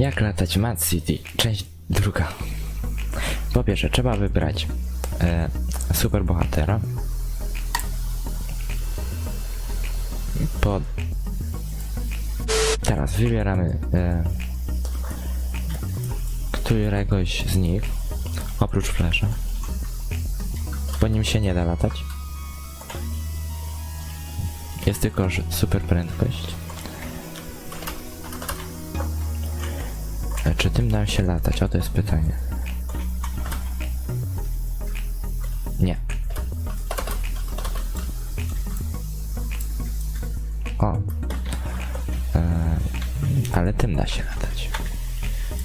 Jak latać Mad City? Część druga. Po pierwsze, trzeba wybrać e, super bohatera. Po... Teraz wybieramy e, któregoś z nich, oprócz Flasha. Po nim się nie da latać. Jest tylko super prędkość. Czy tym da się latać? O to jest pytanie. Nie. O. E, ale tym da się latać.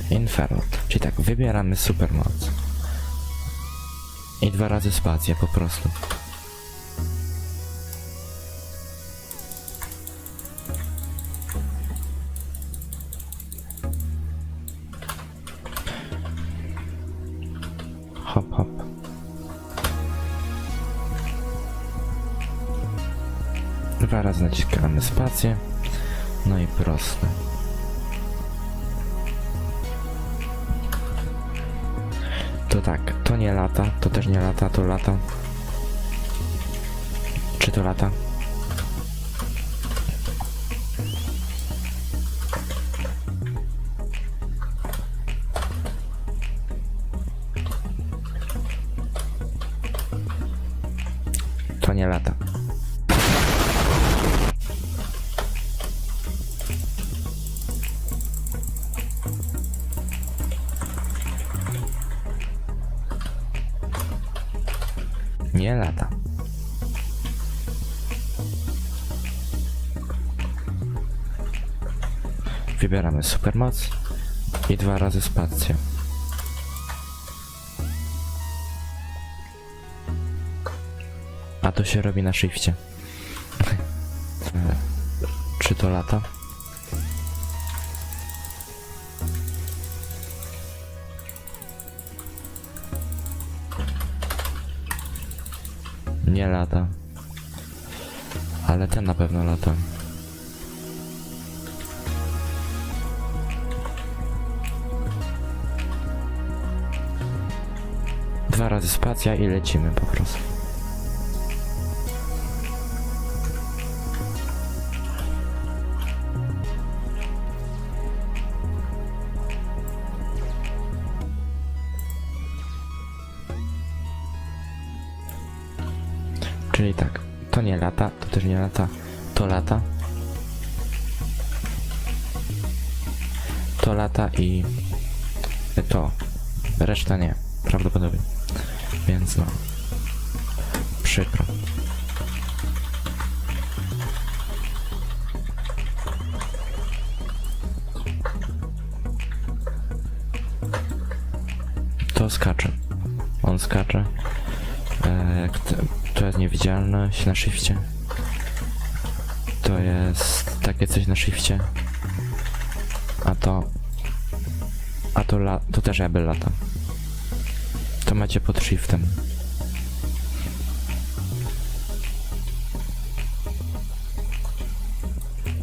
Inferot. Czyli tak, wybieramy supermoc. I dwa razy spację po prostu. Hop, hop. Dwa razy naciskamy spację. No i proste. To tak, to nie lata, to też nie lata, to lata. Czy to lata? To nie lata. Nie lata. Wybieramy supermoc i dwa razy spację. To się robi na shifcie. E, Czy to lata? Nie lata. Ale ten na pewno lata. Dwa razy spacja i lecimy po prostu. Czyli tak, to nie lata, to też nie lata, to lata. To lata i to. Reszta nie, prawdopodobnie. Więc no. Przykro. To skacze. On skacze. E, niewidzialność na shifcie. To jest takie coś na shifcie. A to... A to, la, to też jakby lata. To macie pod shiftem.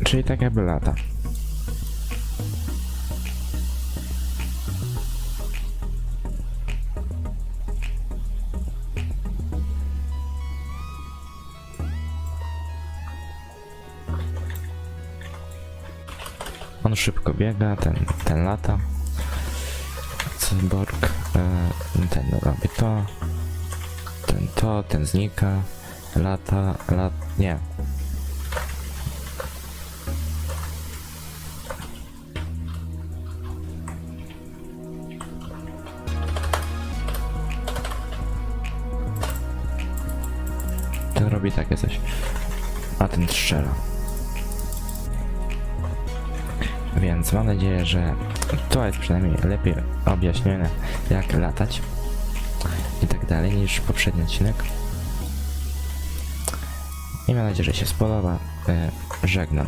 Czyli tak jakby lata. On szybko biega, ten, ten lata. Cyborg, e, ten robi to. Ten to, ten znika. Lata, lat, nie. Ten robi takie coś. A ten strzela. Więc mam nadzieję, że to jest przynajmniej lepiej objaśnione, jak latać i tak dalej niż poprzedni odcinek. I mam nadzieję, że się spodoba. E, Żegnam.